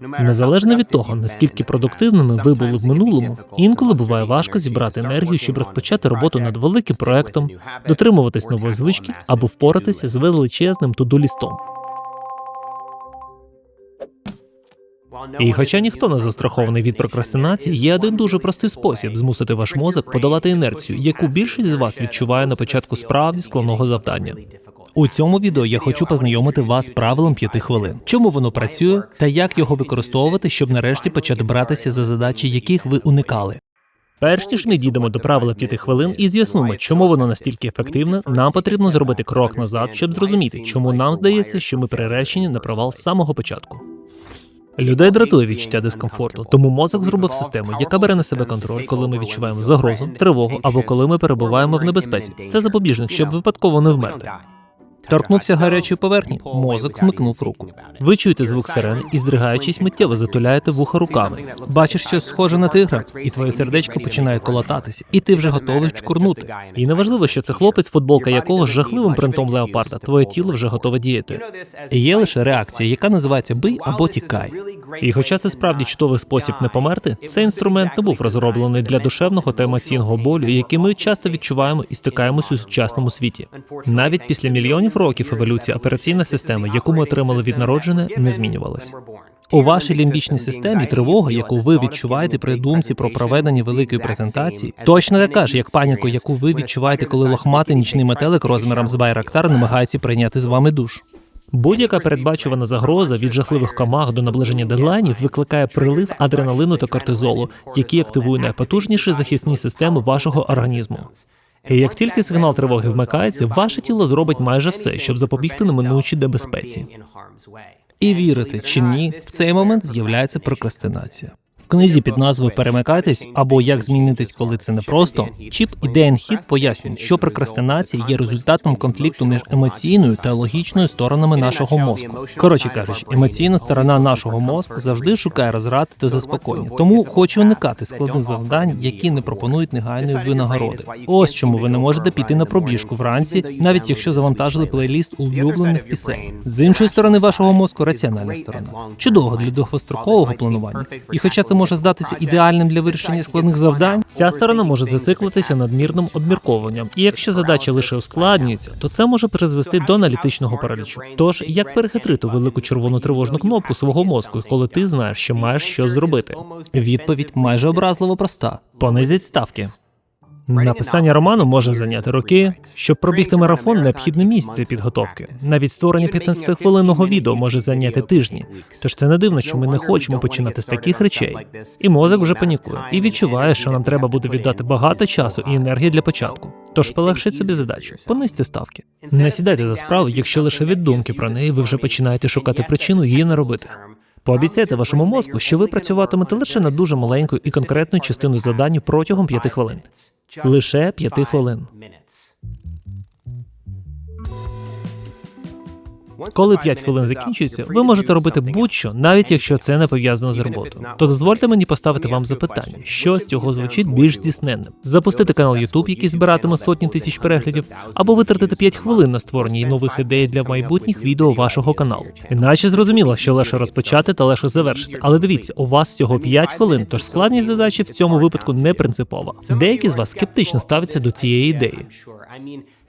Незалежно від того, наскільки продуктивними ви були в минулому, інколи буває важко зібрати енергію, щоб розпочати роботу над великим проектом, дотримуватись нової звички або впоратися з величезним туду-лістом. І хоча ніхто не застрахований від прокрастинації, є один дуже простий спосіб змусити ваш мозок подолати інерцію, яку більшість з вас відчуває на початку справді складного завдання. У цьому відео я хочу познайомити вас з правилом п'яти хвилин. Чому воно працює та як його використовувати, щоб нарешті почати братися за задачі, яких ви уникали. Перш ніж ми дійдемо до правила п'яти хвилин і з'ясуємо, чому воно настільки ефективне, нам потрібно зробити крок назад, щоб зрозуміти, чому нам здається, що ми приречені на провал з самого початку. Людей дратує відчуття дискомфорту, тому мозок зробив систему, яка бере на себе контроль, коли ми відчуваємо загрозу, тривогу або коли ми перебуваємо в небезпеці. Це запобіжник, щоб випадково не вмерти. Торкнувся гарячої поверхні, мозок смикнув руку. Ви чуєте звук сирени і, здригаючись, миттєво затуляєте вуха руками. Бачиш щось схоже на тигра, і твоє сердечко починає колотатися, і ти вже готовий чкурнути. І неважливо, що це хлопець, футболка якого з жахливим принтом леопарда, твоє тіло вже готове діяти. І є лише реакція, яка називається бий або тікай. І хоча це справді чудовий спосіб не померти, цей інструмент не був розроблений для душевного та емоційного болю, який ми часто відчуваємо і стикаємось у сучасному світі. Навіть після мільйонів років еволюції операційна система, яку ми отримали від народження, не змінювалась. У вашій лімбічній системі тривога, яку ви відчуваєте при думці про проведення великої презентації, точно така ж, як паніку, яку ви відчуваєте, коли лохматий нічний метелик розміром з байрактар намагається прийняти з вами душ. Будь-яка передбачувана загроза від жахливих комах до наближення дедлайнів викликає прилив адреналину та кортизолу, які активують найпотужніші захисні системи вашого організму. І як тільки сигнал тривоги вмикається, ваше тіло зробить майже все, щоб запобігти неминучій небезпеці. І вірити чи ні, в цей момент з'являється прокрастинація. В книзі під назвою Перемикайтесь або Як змінитись, коли це непросто, Чіп і Ден Хіт пояснюють, що прокрастинація є результатом конфлікту між емоційною та логічною сторонами нашого мозку. Коротше кажучи, емоційна сторона нашого мозку завжди шукає розради та заспокоєння, тому хоче уникати складних завдань, які не пропонують негайної винагороди. Ось чому ви не можете піти на пробіжку вранці, навіть якщо завантажили плейліст улюблених пісень. З іншої сторони вашого мозку раціональна сторона, чудово для довгострокового планування. І хоча це може здатися ідеальним для вирішення складних завдань, ця сторона може зациклитися надмірним обмірковуванням. І якщо задача лише ускладнюється, то це може призвести до аналітичного паралічу. Тож як перехитрити велику червону тривожну кнопку свого мозку, коли ти знаєш, що маєш щось зробити? Відповідь майже образливо проста: понизіть ставки. Написання роману може зайняти роки. Щоб пробігти марафон, необхідне місце підготовки. Навіть створення 15-хвилинного відео може зайняти тижні. Тож це не дивно, що ми не хочемо починати з таких речей. І мозок вже панікує і відчуває, що нам треба буде віддати багато часу і енергії для початку. Тож полегшіть собі задачу, понизьте ставки. Не сідайте за справу, якщо лише від думки про неї ви вже починаєте шукати причину її не робити. Пообіцяйте вашому мозку, що ви працюватимете лише над дуже маленькою і конкретною частину завдань протягом п'яти хвилин. Лише п'яти хвилин. Коли 5 хвилин закінчується, ви можете робити будь-що, навіть якщо це не пов'язано з роботою. То дозвольте мені поставити вам запитання, що з цього звучить більш дісненним: запустити канал YouTube, який збиратиме сотні тисяч переглядів, або витратити 5 хвилин на створення нових ідей для майбутніх відео вашого каналу. Іначе зрозуміло, що легше розпочати та легше завершити. Але дивіться, у вас всього 5 хвилин, тож складність задачі в цьому випадку не принципова. Деякі з вас скептично ставляться до цієї ідеї.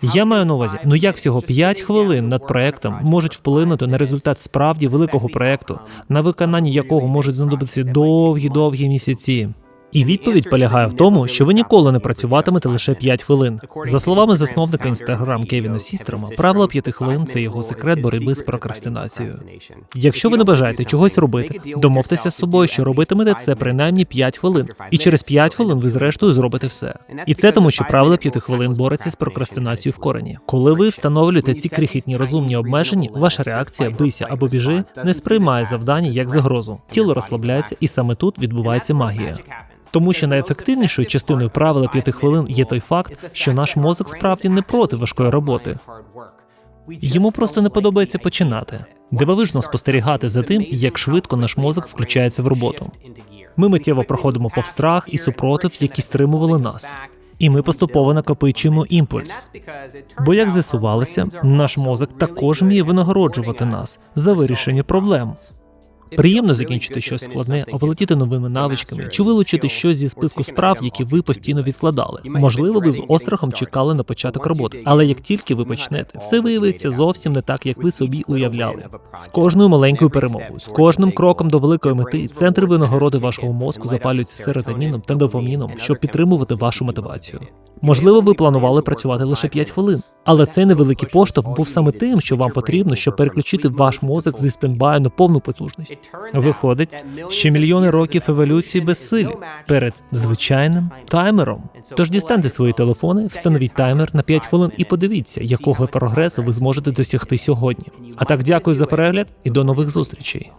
Я маю на увазі, ну як всього 5 хвилин над проектом можуть вплинути на результат справді великого проекту, на виконанні якого можуть знадобитися довгі-довгі місяці. І відповідь полягає в тому, що ви ніколи не працюватимете лише 5 хвилин. За словами засновника інстаграм Кевіна Сістрома, правило 5 хвилин це його секрет боротьби з прокрастинацією. Якщо ви не бажаєте чогось робити, домовтеся з собою, що робитимете це принаймні 5 хвилин, і через 5 хвилин ви зрештою зробите все. І це тому, що правило 5 хвилин бореться з прокрастинацією в корені. Коли ви встановлюєте ці крихітні розумні обмеження, ваша реакція бийся або біжи не сприймає завдання як загрозу. Тіло розслабляється, і саме тут відбувається магія. Тому що найефективнішою частиною правила п'яти хвилин є той факт, що наш мозок справді не проти важкої роботи. Йому просто не подобається починати. Дивовижно спостерігати за тим, як швидко наш мозок включається в роботу. Ми миттєво проходимо повз страх і супротив, які стримували нас. І ми поступово накопичуємо імпульс. Бо, як з'ясувалося, наш мозок також вміє винагороджувати нас за вирішення проблем. Приємно закінчити щось складне, оволодіти новими навичками чи вилучити щось зі списку справ, які ви постійно відкладали. Можливо, ви з острахом чекали на початок роботи, але як тільки ви почнете, все виявиться зовсім не так, як ви собі уявляли. З кожною маленькою перемогою, з кожним кроком до великої мети, центри винагороди вашого мозку запалюються серотоніном та дофаміном, щоб підтримувати вашу мотивацію. Можливо, ви планували працювати лише 5 хвилин, але цей невеликий поштовх був саме тим, що вам потрібно, щоб переключити ваш мозок зі стендбаю на повну потужність. Виходить, що мільйони років еволюції безсилі перед звичайним таймером. Тож дістаньте свої телефони, встановіть таймер на 5 хвилин і подивіться, якого прогресу ви зможете досягти сьогодні. А так, дякую за перегляд і до нових зустрічей.